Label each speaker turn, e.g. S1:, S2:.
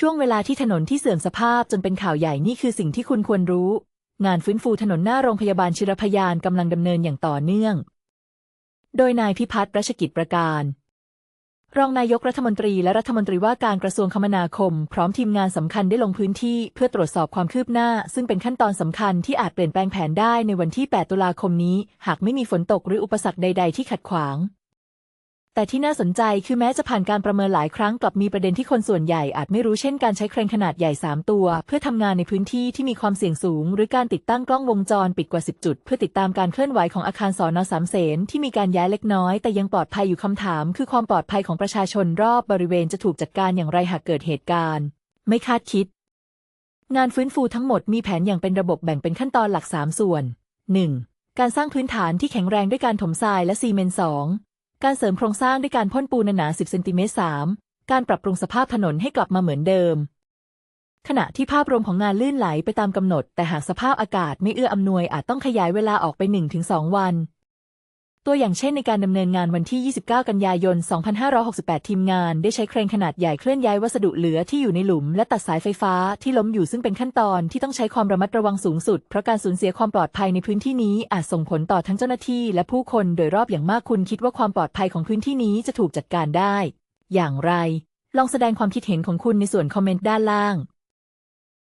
S1: ช่วงเวลาที่ถนนที่เสื่อมสภาพจนเป็นข่าวใหญ่นี่คือสิ่งที่คุณควรรู้ งานฟื้นฟูถนนหน้าโรงพยาบาลชิรพยานกำลังดำเนินอย่างต่อเนื่อง โดยนายพิพัฒน์รัชกิจประการ รองนายกรัฐมนตรีและรัฐมนตรีว่าการกระทรวงคมนาคม พร้อมทีมงานสำคัญได้ลงพื้นที่เพื่อตรวจสอบความคืบหน้า ซึ่งเป็นขั้นตอนสำคัญที่อาจเปลี่ยนแปลงแผนได้ในวันที่ 8 ตุลาคมนี้ หากไม่มีฝนตกหรืออุปสรรคใด ๆ ที่ขัดขวาง แต่ที่น่าสนใจคือแม้จะผ่านการประเมินหลายครั้งกลับมีประเด็นที่คนส่วนใหญ่อาจไม่รู้เช่นการใช้เครนขนาดใหญ่ 3 ตัว เพื่อทำงานในพื้นที่ที่มีความเสี่ยงสูง หรือการติดตั้งกล้องวงจรปิดกว่า 10 จุด เพื่อติดตามการเคลื่อนไหวของอาคารสอนอสามเสนที่มีการย้ายเล็กน้อย แต่ยังปลอดภัยอยู่คำถาม คือความปลอดภัยของประชาชนรอบบริเวณจะถูกจัดการอย่างไรหากเกิดเหตุการณ์ ไม่คาดคิด งานฟื้นฟูทั้งหมดมีแผนอย่างเป็นระบบแบ่งเป็นขั้นตอนหลัก 3 ส่วน 1. การสร้างพื้นฐานที่แข็งแรงด้วยการถมทรายและซีเมนต์ 2. การเสริมโครงสร้างด้วยการพ่นปูนหนา10เซนติเมตร 3. การปรับปรุงสภาพถนนให้กลับมาเหมือนเดิม ขณะที่ภาพรวมของงานลื่นไหลไปตามกำหนด แต่หากสภาพอากาศไม่เอื้ออำนวยอาจต้องขยายเวลาออกไป 1-2 วัน ตัวอย่างเช่นในการดำเนินงานวันที่ 29 กันยายน 2568 ทีมงานได้ใช้เครนขนาดใหญ่เคลื่อนย้ายวัสดุเหลือที่อยู่ในหลุม และตัดสายไฟฟ้าที่ล้มอยู่ซึ่งเป็นขั้นตอนที่ต้องใช้ความระมัดระวังสูงสุด เพราะการสูญเสียความปลอดภัยในพื้นที่นี้อาจส่งผลต่อทั้งเจ้าหน้าที่ และผู้คนโดยรอบอย่างมากคุณคิดว่าความปลอดภัยของพื้นที่นี้จะถูกจัดการได้ อย่างไร ลองแสดงความคิดเห็นของคุณในส่วนคอมเมนต์ด้านล่าง